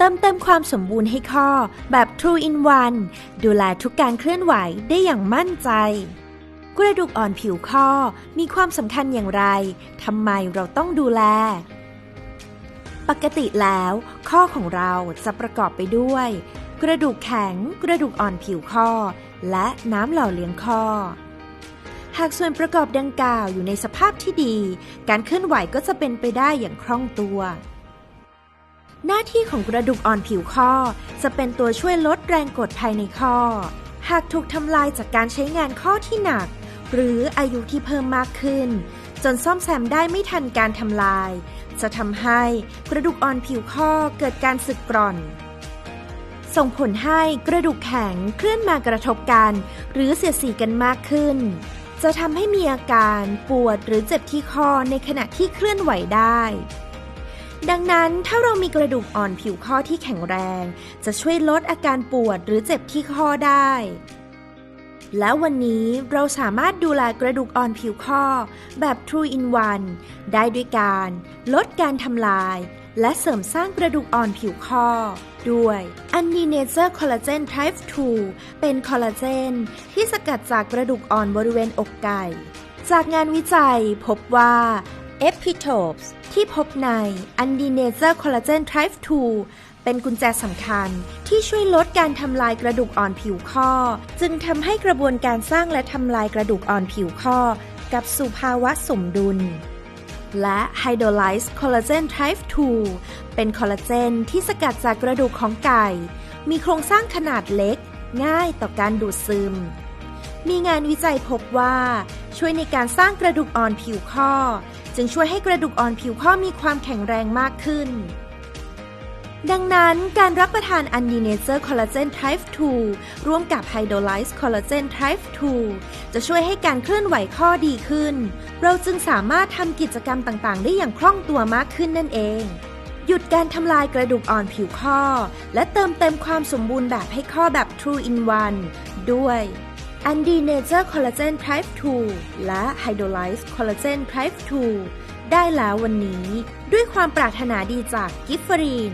เติมเต็มความสมบูรณ์ให้ข้อแบบ True in One ดูแลทุกการเคลื่อนไหวได้อย่างมั่นใจ กระดูกอ่อนผิวข้อมีความสำคัญอย่างไร ทำไมเราต้องดูแล ปกติแล้ว ข้อของเราจะประกอบไปด้วย กระดูกแข็ง กระดูกอ่อนผิวข้อ และน้ำหล่อเลี้ยงข้อหากส่วนประกอบดังกล่าวอยู่ในสภาพที่ดี การเคลื่อนไหวก็จะเป็นไปได้อย่างคล่องตัว หน้าที่ของกระดูกอ่อนผิวข้อ จะเป็นตัวช่วยลดแรงกดภายในข้อ หากถูกทำลายจากการใช้งานข้อที่หนัก หรืออายุที่เพิ่มมากขึ้น จนซ่อมแซมได้ไม่ทันการทำลาย จะทำให้กระดูกอ่อนผิวข้อเกิดการสึกกร่อน ส่งผลให้กระดูกแข็งเคลื่อนมากระทบกัน หรือเสียดสีกันมากขึ้น จะทำให้มีอาการปวดหรือเจ็บที่ข้อในขณะที่เคลื่อนไหวได้ ดังนั้นถ้าเรามีกระดูกอ่อนผิวข้อที่แข็งแรง จะช่วยลดอาการปวดหรือเจ็บที่ข้อได้ และวันนี้เราสามารถดูแลกระดูกอ่อนผิวข้อแบบ True in One ได้ด้วยการลดการทำลาย และเสริมสร้างกระดูกอ่อนผิวข้อ ด้วย a n d i n a t u r Collagen Type 2 เป็นคอลลาเจนที่สกัดจากกระดูกอ่อนบริเวณอกไก่จากงานวิจัยพบว่า Epitopes ที่พบใน a n d i n a t u r Collagen Type 2เป็นกุญแจสำคัญที่ช่วยลดการทำลายกระดูกอ่อนผิวข้อ จึงทำให้กระบวนการสร้างและทำลายกระดูกอ่อนผิวข้อ กับสู่ภาวะสมดุล และ Hydrolyzed Collagen Type 2เป็นคอลลาเจนที่สกัดจากกระดูกของไก่ มีโครงสร้างขนาดเล็ก ง่ายต่อการดูดซึม มีงานวิจัยพบว่า ช่วยในการสร้างกระดูกอ่อนผิวข้อ จึงช่วยให้กระดูกอ่อนผิวข้อมีความแข็งแรงมากขึ้น ดังนั้นการรับประทาน u n d i n a t u r Collagen Type 2ร่วมกับ Hydrolyzed Collagen Type 2จะช่วยให้การเคลื่อนไหวข้อดีขึ้น เราจึงสามารถทำกิจกรรมต่างๆ ได้อย่างคล่องตัวมากขึ้นนั่นเองหยุดการทำลายกระดูกอ่อนผิวข้อ และเติมเต็มความสมบูรณ์แบบให้ข้อแบบ True in One ด้วย อันดีเนเจอร์คอลลาเจนไพรฟ์2และไฮโดรไลซ์คอลลาเจนไพรฟ์2ได้แล้ววันนี้ ด้วยความปรารถนาดีจากกิฟฟรีน